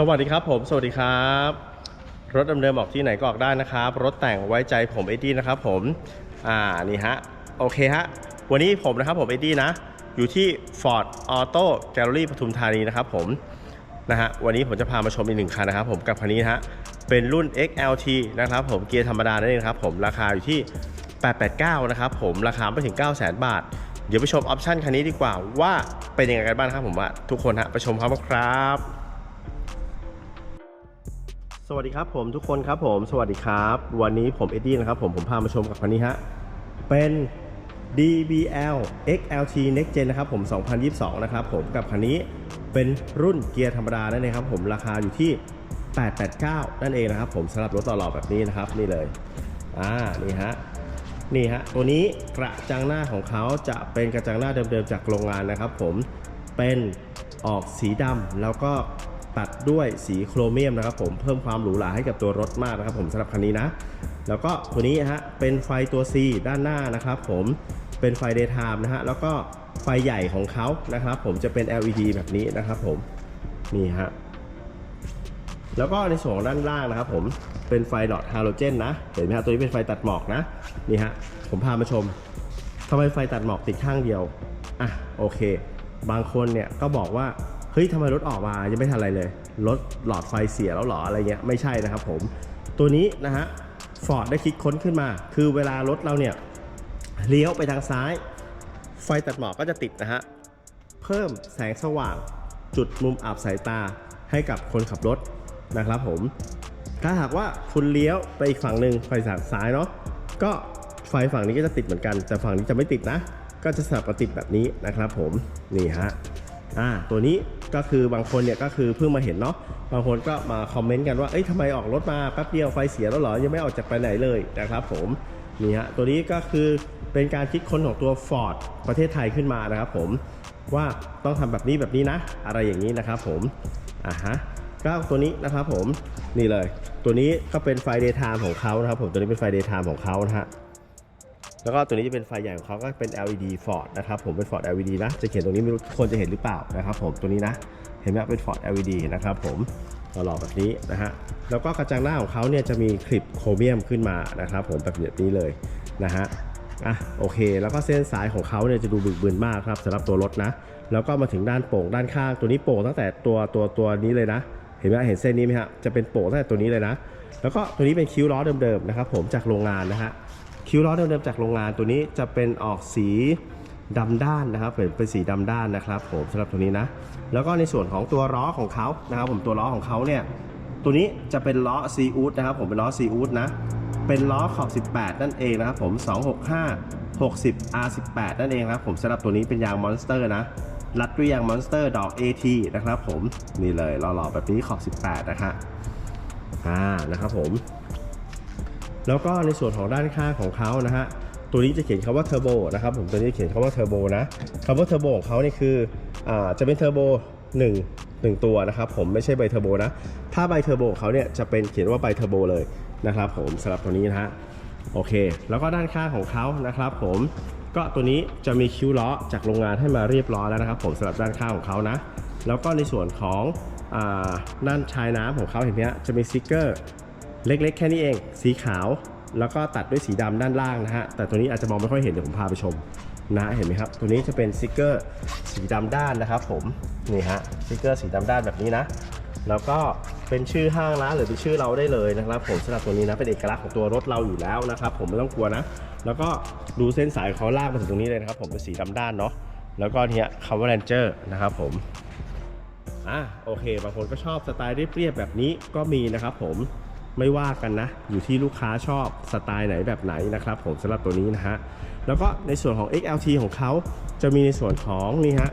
สวัสดีครับผม สวัสดีครับ รถดำเนินออกที่ไหนก็ออกได้นะครับ รถแต่งไว้ใจผมเอ็ดดี้นะครับผม อ่านี่ฮะ โอเคฮะ วันนี้ผมนะครับผมเอ็ดดี้นะ อยู่ที่ Ford Auto Gallery ปทุมธานีนะครับผม นะฮะ วันนี้ผมจะพามาชมอีกหนึ่งคันนะครับผมกับคันนี้ฮะ เป็นรุ่น XLT นะครับผม เกียร์ธรรมดานั่นเองครับผม ราคาอยู่ที่ 889 นะครับผม ราคาไม่ถึง 900,000 บาท เดี๋ยวไปชมออปชันคันนี้ดีกว่าว่าเป็นยังไงกันบ้างครับผมว่าทุกคนฮะ ไปชมครับครับ สวัสดีครับผมทุกคนครับผมสวัสดีครับ วันนี้ผมเอ็ดดี้นะครับผมผมพามาชมกับคันนี้ฮะเป็น DBL XLT Next Gen นะครับผม 2022 นะครับผมกับคันนี้เป็นรุ่นเกียร์ธรรมดานั่นเองครับผมราคาอยู่ที่ 889 นั่นเองนะครับผมสำหรับรถต่อหล่อแบบนี้นะครับนี่เลยอ่านี่ฮะนี่ฮะตัวนี้กระจังหน้าของเขาจะเป็นกระจังหน้าเดิมๆจากโรงงานนะครับผมเป็นออกสีดำแล้วก็ ตัดด้วยสีโครเมียมนะครับผมเพิ่มความหรูหราให้กับตัวรถมากนะครับผมสำหรับคันนี้นะ แล้วก็ตัวนี้ฮะเป็นไฟตัว C ด้านหน้านะครับผมเป็นไฟ daytime นะฮะแล้วก็ไฟใหญ่ของเขานะครับผมจะเป็น LED แบบนี้นะครับผมนี่ฮะแล้วก็ในส่วนด้านล่างนะครับผมเป็นไฟหลอดฮาโลเจนนะเห็นไหมฮะตัวนี้เป็นไฟตัดหมอกนะนี่ฮะผมพามาชมทำไมไฟตัดหมอกติดข้างเดียวอะโอเค บางคนเนี่ยก็บอกว่า เฮ้ยทำไมรถออกมายังไม่ทันอะไรเลย รถหลอดไฟเสียแล้วหรออะไรเงี้ยไม่ใช่นะครับผม ตัวนี้นะฮะฟอร์ดได้คิดค้นขึ้นมา คือเวลารถเราเนี่ยเลี้ยวไปทางซ้าย ไฟตัดหมอกก็จะติดนะฮะ เพิ่มแสงสว่างจุดมุมอับสายตาให้กับคนขับรถนะครับผม ถ้าหากว่าคุณเลี้ยวไปอีกฝั่งหนึ่งไฟสางซ้ายเนาะ ก็ไฟฝั่งนี้ก็จะติดเหมือนกัน แต่ฝั่งนี้จะไม่ติดนะ ก็จะสลับกับติดแบบนี้นะครับผม นี่ฮะ อ่าตัวนี้ก็คือบางคนเนี่ยก็คือเพิ่งมาเห็นเนาะบางคนก็มาคอมเมนต์กันว่าเอ้ยทำไมออกรถมาแป๊บเดียวไฟเสียแล้วเหรอยังไม่ออกจากไปไหนเลยนะครับผมนี่ฮะตัวนี้ก็คือเป็นการคิดค้นของตัว Ford ประเทศไทยขึ้นมานะครับผมว่าต้องทำแบบนี้แบบนี้นะ อะไรอย่างนี้นะครับผมอ่าฮะก็ตัวนี้นะครับผมนี่เลย ตัวนี้ก็เป็นไฟ daytime ของเขานะครับผมตัวนี้เป็นไฟ daytime ของเขานะฮะ แล้วก็ตัวนี้จะเป็นไฟใหญ่ของเขาก็เป็น LED Ford นะครับผมเป็น Ford LED นะ จะเขียนตรงนี้ไม่รู้คนจะเห็นหรือเปล่านะครับผมตัวนี้นะ เห็นไหมเป็น Ford LED นะครับผมหล่อแบบนี้นะฮะแล้วก็กระจังหน้าของเขาเนี่ยจะมีคลิปโครเมียมขึ้นมานะครับผมแบบนี้เลยนะฮะอะโอเค แล้วก็เส้นสายของเขาเนี่ยจะดูบึกบึนมากครับสำหรับตัวรถนะ แล้วก็มาถึงด้านโป่งด้านข้างตัวนี้โป่งตั้งแต่ตัวตัวตัวนี้เลยนะเห็นไหมเห็นเส้นนี้ไหมฮะจะเป็นโป่งตั้งแต่ตัวนี้เลยนะ แล้วก็ตัวนี้เป็นคิ้วล้อเดิมๆนะครับผมจากโรงงานนะฮะ คิ้วล้อเดิมๆจากโรงงานตัวนี้จะเป็นออกสีดำด้านนะครับเป็นเป็นสีดำด้านนะครับผมสำหรับตัวนี้นะ แล้วก็ในส่วนของตัวล้อของเขานะครับผมตัวล้อของเขาเนี่ยตัวนี้จะเป็นล้อซีอูดนะครับผมเป็นล้อซีอูดนะเป็นล้อขอบ 18 นั่นเองนะครับผม 265 60 R18 นั่นเองครับผมสำหรับตัวนี้เป็นยางมอนสเตอร์นะรัดด้วยยางมอนสเตอร์ดอก AT นะครับผมนี่เลยหล่อๆแบบนี้ขอบ 18 นะฮะอ่านะครับผม แล้วก็ในส่วนของด้านข้างของเขานะฮะตัวนี้จะเขียนคำว่าเทอร์โบนะครับผมตัวนี้เขียนคำว่าเทอร์โบนะคำว่าเทอร์โบของเขาเนี่ยคืออ่าจะเป็นเทอร์โบหนึ่งหนึ่งตัวนะครับผมไม่ใช่ใบเทอร์โบนะถ้าใบเทอร์โบของเขาเนี่ยจะเป็นเขียนว่าใบเทอร์โบเลยนะครับผมสำหรับตัวนี้นะฮะโอเค แล้วก็ด้านข้างของเขานะครับผมก็ตัวนี้จะมีคิ้วล้อจากโรงงานให้มาเรียบร้อยแล้วนะครับ ผมสำหรับด้านข้างของเขานะ แล้วก็ในส่วนของอด้านชายน้ำของเขาเห็นไหมฮะจะมีสติกเกอร์ เล็กๆ แค่นี้เอง สีขาว แล้วก็ตัดด้วยสีดำด้านล่างนะฮะ แต่ตัวนี้อาจจะมองไม่ค่อยเห็น เดี๋ยวผมพาไปชมนะเห็นไหมครับ ตัวนี้จะเป็นสติกเกอร์สีดำด้านนะครับผม นี่ฮะสติกเกอร์สีดำด้านแบบนี้นะ แล้วก็เป็นชื่อห้างร้านหรือเป็นชื่อเราได้เลยนะครับ ผมสำหรับตัวนี้นะเป็นเอกลักษณ์ของตัวรถเราอยู่แล้วนะครับ ผมไม่ต้องกลัวนะ แล้วก็ดูเส้นสายเขาลากมาถึงตรงนี้เลยนะครับผมเป็นสีดำด้านเนาะ แล้วก็เนี่ยคำว่า Ranger นะครับผมอะโอเค บางคนก็ชอบสไตล์เรียบๆแบบนี้ก็มีนะครับผม ไม่ว่ากันนะ อยู่ที่ลูกค้าชอบสไตล์ไหนแบบไหนนะครับผมสำหรับตัวนี้นะฮะ แล้วก็ในส่วนของ XLT ของเขาจะมีในส่วนของนี่ฮะ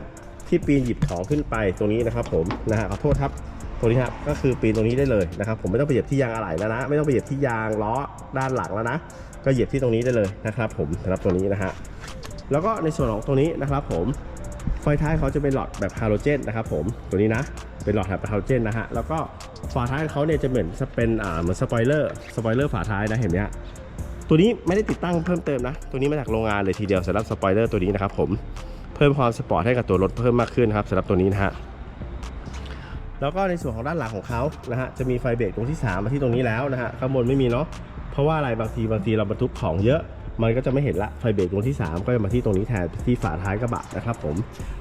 ที่ปีนหยิบของขึ้นไปตรงนี้นะครับผมนะฮะขอโทษครับตัวนี้ฮะก็คือปีนตรงนี้ได้เลยนะครับผมไม่ต้องไปเหยียบที่ยางอะไหล่แล้วนะ ไม่ต้องไปเหยียบที่ยางล้อด้านหลังแล้วนะ ก็เหยียบที่ตรงนี้ได้เลยนะครับผมสำหรับตัวนี้นะฮะแล้วก็ในส่วนของตัวนี้นะครับผม ไฟท้ายเขาจะเป็นหลอดแบบฮาโลเจนนะครับผมตัวนี้นะเป็นหลอดแบบฮาโลเจนนะฮะแล้วก็ฝาท้ายเขาเนี่ยจะเหมือนเป็นอ่าเหมือนสปอยเลอร์สปอยเลอร์ฝาท้ายนะเห็นไหมฮะตัวนี้ไม่ได้ติดตั้งเพิ่มเติมนะ ตัวนี้มาจากโรงงานเลยทีเดียวสำหรับสปอยเลอร์ตัวนี้นะครับผมเพิ่มความสปอร์ตให้กับตัวรถเพิ่มมากขึ้นครับสำหรับตัวนี้นะฮะแล้วก็ในส่วนของด้านหลังของเขานะฮะจะมีไฟเบรกตรงที่3มาที่ตรงนี้แล้วนะฮะข้างบนไม่มีเนาะเพราะว่าอะไรบางทีบางทีเราบรรทุกของเยอะ มันก็จะไม่เห็นละไฟเบรกตรงที่ 3 ก็จะมาที่ตรงนี้แทนที่ฝาท้ายกระบะนะครับผม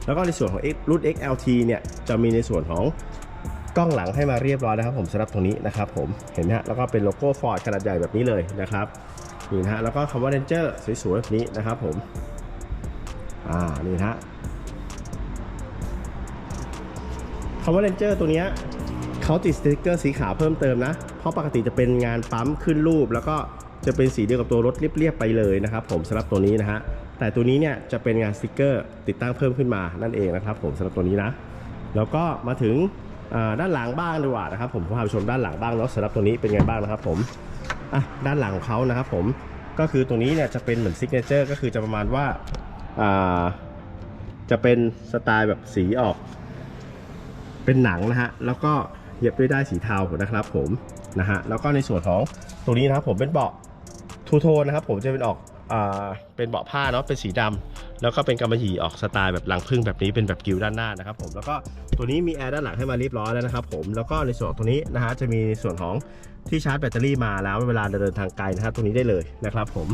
แล้วก็ในส่วนของ X รุ่น XLT เนี่ยจะมีในส่วนของกล้องหลังให้มาเรียบร้อยนะครับผมสำหรับตรงนี้นะครับผมเห็นไหมฮะแล้วก็เป็นโลโก้ Ford ขนาดใหญ่แบบนี้เลยนะครับนี่นะฮะแล้วก็คำว่า Ranger สวยๆแบบนี้นะครับผมอ่านี่ฮะคำว่า Ranger ตัวเนี้ยเขาติดสติกเกอร์สีขาวเพิ่มเติมนะ เพราะปกติจะเป็นงานปั๊มขึ้นรูปแล้วก็ จะเป็นสีเดียวกับตัวรถเรียบๆไปเลยนะครับผมสำหรับตัวนี้นะฮะแต่ตัวนี้เนี่ยจะเป็นงานสติกเกอร์ติดตั้งเพิ่มขึ้นมานั่นเองนะครับผมสำหรับตัวนี้นะ แล้วก็มาถึงด้านหลังบ้างดีกว่านะครับผมพาไปชมด้านหลังบ้างเนาะสำหรับตัวนี้เป็นไงบ้างนะครับผมอะด้านหลังของเขานะครับผมก็คือตรงนี้เนี่ยจะเป็นเหมือนซิกเนเจอร์ก็คือจะประมาณว่าจะเป็นสไตล์แบบสีออก เป็นหนังนะฮะแล้วก็เย็บด้วยได้ายสีเทานะครับผมนะฮะแล้วก็ในส่วนของตรงนี้นะครับผมเป็นเบาะ ทูโทนนะครับผมจะเป็นออกอ่าเป็นเบาะผ้าเนาะเป็นสีดำแล้วก็เป็นกำมะหยี่ออกสไตล์แบบลังพึ่งแบบนี้เป็นแบบกิวด้านหน้านะครับผมแล้วก็ตัวนี้มีแอร์ด้านหลังให้มาเรียบร้อยแล้วนะครับผมแล้วก็ในส่วนของตัวนี้นะฮะจะมีส่วนของที่ชาร์จแบตเตอรี่มาแล้วเวลาเดินทางไกลนะฮะตรงนี้ได้เลยนะครับผม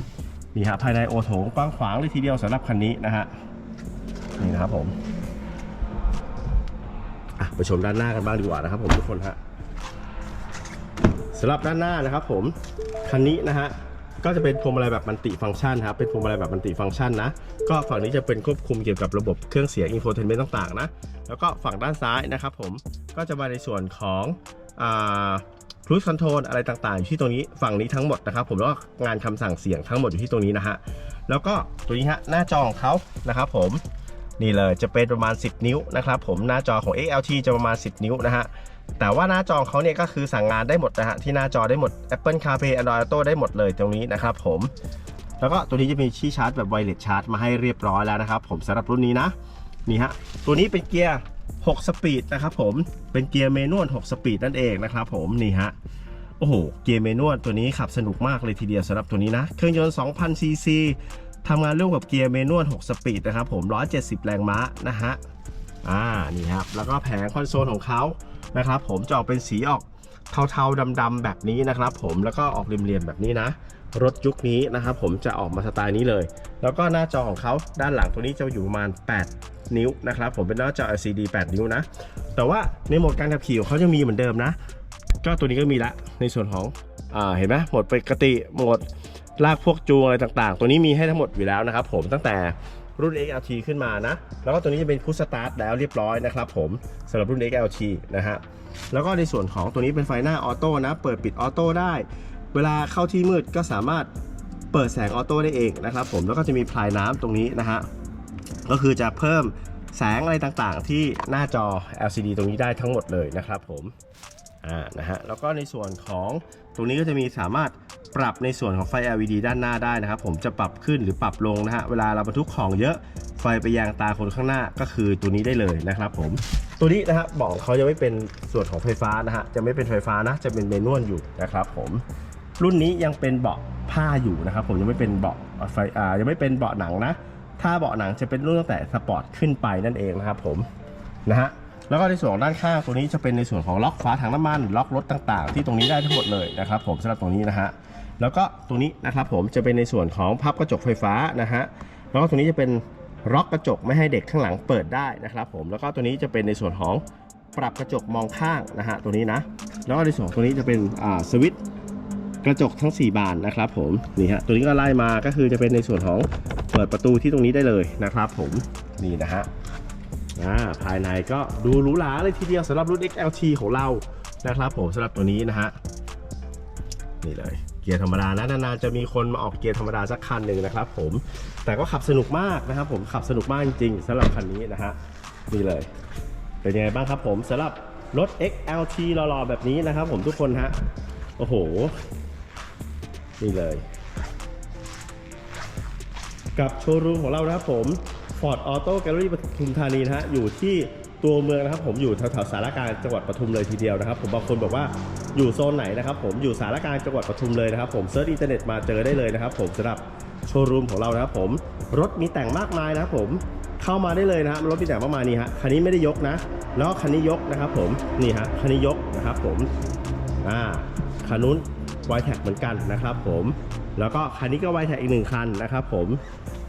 นี่ฮะภายในโอโถงกว้างขวางเลยทีเดียวสำหรับคันนี้นะฮะนี่นะครับผมอะไปชมด้านหน้ากันบ้างดีกว่านะครับผมทุกคนฮะสำหรับด้านหน้านะครับผมคันนี้นะฮะ ก็จะเป็นพวงมาลัยแบบมันติฟังก์ชันครับ เป็นพวงมาลัยแบบมันติฟังก์ชันนะ ก็ฝั่งนี้จะเป็นควบคุมเกี่ยวกับระบบเครื่องเสียงอินโฟเทนเมนต์ต่างๆนะ แล้วก็ฝั่งด้านซ้ายนะครับผม ก็จะมาในส่วนของอ่าครูซคอนโทรลอะไรต่างๆอยู่ที่ตรงนี้ฝั่งนี้ทั้งหมดนะครับผมแล้วก็งานคำสั่งเสียงทั้งหมดอยู่ที่ตรงนี้นะฮะแล้วก็ตัวนี้ฮะหน้าจอของเขานะครับผมนี่เลยจะเป็นประมาณ 10 นิ้วนะครับผมหน้าจอของ XLT จะประมาณ 10 นิ้วนะฮะ แต่ว่าหน้าจอของเขาเนี่ยก็คือสั่งงานได้หมดนะฮะที่หน้าจอได้หมด Apple CarPlay Android Auto ได้หมดเลยตรงนี้นะครับผมแล้วก็ตัวนี้จะมีที่ชาร์จแบบไวเลสชาร์จมาให้เรียบร้อยแล้วนะครับผมสำหรับรุ่นนี้นะนี่ฮะตัวนี้เป็นเกียร์ 6 สปีดนะครับผมเป็นเกียร์เมนวล 6 สปีดนั่นเองนะครับผมนี่ฮะโอ้โหเกียร์เมนวลตัวนี้ขับสนุกมากเลยทีเดียวสำหรับตัวนี้นะเครื่องยนต์ 2,000 ซีซีทำงานร่วมกับเกียร์เมนวล 6 สปีดนะครับผม 170 แรงม้านะฮะอ่านี่ครับแล้วก็แผงคอนโซลของเขา นะครับผมจะออกเป็นสีออกเทาๆดำๆแบบนี้นะครับผมแล้วก็ออกเหลี่ยมๆแบบนี้นะ รถยุคนี้นะครับผมจะออกมาสไตล์นี้เลย แล้วก็หน้าจอของเขาด้านหลังตัวนี้จะอยู่ประมาณ 8 นิ้วนะครับผมเป็นหน้าจอ LCD 8 นิ้วนะ แต่ว่าในโหมดการขับขี่ของเขายังมีเหมือนเดิมนะก็ตัวนี้ก็มีละในส่วนของอ่าเห็นไหมโหมดปกติโหมดลากพวกจูงอะไรต่างๆ ตัวนี้มีให้ทั้งหมดอยู่แล้วนะครับผมตั้งแต่ รุ่น XLT ขึ้นมานะ แล้วก็ตัวนี้จะเป็นพุชสตาร์ทแล้วเรียบร้อยนะครับผมสำหรับรุ่น XLT นะฮะแล้วก็ในส่วนของตัวนี้เป็นไฟหน้าออโต้นะเปิดปิดออโต้ได้ เวลาเข้าที่มืดก็สามารถเปิดแสงออโต้ได้เองนะครับผมแล้วก็จะมีพลายน้ำตรงนี้นะฮะก็คือจะเพิ่มแสงอะไรต่างๆ ที่หน้าจอ LCD ตรงนี้ได้ทั้งหมดเลยนะครับผม อ่านะฮะแล้วก็ในส่วนของตรงนี้ก็จะมีสามารถปรับในส่วนของไฟ LED ด้านหน้าได้นะครับ ผมจะปรับขึ้นหรือปรับลงนะฮะเวลาเราบรรทุกของเยอะไฟไปยางตาคนข้างหน้าก็คือตัวนี้ได้เลยนะครับผมตัวนี้นะฮะเบอกเขาจะไม่เป็นส่วนของไฟฟ้านะฮะจะไม่เป็นไฟฟ้านะจะเป็นเมนวลอยู่นะครับผมรุ่นนี้ยังเป็นเบาะผ้าอยู่นะครับผมยังไม่เป็นเบาะไฟอ่ายังไม่เป็นเบาะหนังนะ ถ้าเบาะหนังจะเป็นรุ่นตั้งแต่สปอร์ตขึ้นไปนั่นเองนะครับผมนะฮะ แล้วก็ในส่วนของด้านข้างตัวนี้จะเป็นในส่วนของล็อกฝาถังน้ำมัน ล็อกรถต่างๆ ที่ตรงนี้ได้ทั้งหมดเลยนะครับผมสำหรับตรงนี้นะฮะแล้วก็ตรงนี้นะครับผมจะเป็นในส่วนของพับกระจกไฟฟ้านะฮะแล้วก็ตรงนี้จะเป็นล็อกกระจกไม่ให้เด็กข้างหลังเปิดได้นะครับผมแล้วก็ตัวนี้จะเป็นในส่วนของปรับกระจกมองข้างนะฮะตัวนี้นะแล้วก็ในส่วนตัวนี้จะเป็นอ่าสวิตช์กระจกทั้ง 4 บานนะครับผมนี่ฮะตัวนี้ก็ไล่มาก็คือจะเป็นในส่วนของเปิดประตูที่ตรงนี้ได้เลยนะครับผมนี่นะฮะ อ่าภายในก็ดูหรูหราเลยทีเดียวสำหรับรุ่น XLT ของเรานะครับผมสำหรับตัวนี้นะฮะนี่เลยเกียร์ธรรมดานะนานๆจะมีคนมาออกเกียร์ธรรมดาสักคันหนึ่งนะครับผมแต่ก็ขับสนุกมากนะครับผมขับสนุกมากจริงๆสำหรับคันนี้นะฮะนี่เลย เป็นยังไงบ้างครับผมสำหรับรถ XLT หล่อๆแบบนี้นะครับผมทุกคนฮะโอ้โห นี่เลย กับโชว์รูมของเรานะครับผม Ford Auto Gallery ปทุมธานีนะฮะอยู่ที่ตัวเมืองนะครับผมอยู่แถวๆสารกลางจังหวัดปทุมเลยทีเดียวนะครับ ผมบางคนบอกว่าอยู่โซนไหนนะครับ ผมอยู่สารกลางจังหวัดปทุมเลยนะครับ ผมเซิร์ชอินเทอร์เน็ตมาเจอได้เลยนะครับ ผมสำหรับโชว์รูมของเรานะครับผมรถมีแต่งมากมายนะครับผมเข้ามาได้เลยนะฮะรถมีแต่งมากมายนี่ฮะคันนี้ไม่ได้ยกนะ แล้วคันนี้ยกนะครับ ผมนี่ฮะคันนี้ยกนะครับ ผมอ่าคันนู้นไวแท็กเหมือนกันนะครับ ผมแล้วก็คันนี้ก็ไวแท็กอีกหนึ่งคันนะครับ ผม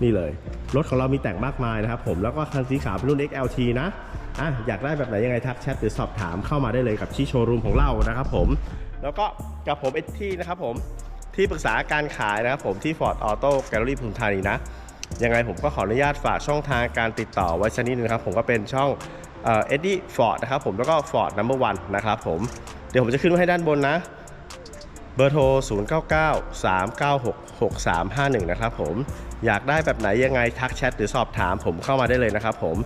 นี่เลย รถของเรามีแต่งมากมายนะครับผมแล้วก็คันสีขาวเป็นรุ่น XLT นะอะอยากได้แบบไหนยังไงทักแชทหรือสอบถามเข้ามาได้เลยกับที่โชว์รูมของเรานะครับผมแล้วก็กับผมเอที่นะครับผมที่ปรึกษาการขายนะครับผมที่ Ford Auto Gallery ปทุมธานีนะยังไงผมก็ขออนุญาตฝากช่องทางการติดต่อไว้สักนิดนึงครับผมก็เป็นช่องเอ็ดดี้ฟอร์ดนะครับผมแล้วก็ Ford Number One นะครับผมเดี๋ยวผมจะขึ้นไว้ให้ด้านบนนะ บอร์โทร 0993966351 นะครับผม อยากได้แบบไหนยังไงทักแชทหรือสอบถามผมเข้ามาได้เลยนะครับผม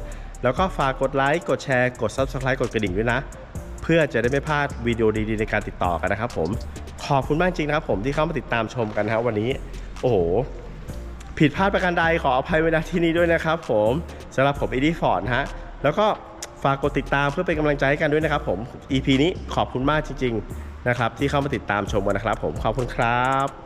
แล้วก็ฝากกดไลค์ กดแชร์ กด Subscribe กดกระดิ่งด้วยนะ เพื่อจะได้ไม่พลาดวิดีโอดีๆในการติดต่อกันนะครับผม ขอบคุณมากจริงนะครับผมที่เข้ามาติดตามชมกันนะครับวันนี้ โอ้โห ผิดพลาดประการใดขออภัยไว้ณที่นี้ด้วยนะครับผมสำหรับผมอีดี้ฟอร์ดฮะ แล้วก็ฝากกดติดตามเพื่อเป็นกำลังใจให้กันด้วยนะครับผม EP นี้ขอบคุณมากจริง ๆ นะครับที่เข้ามาติดตามชมกันนะครับ ผมขอบคุณครับ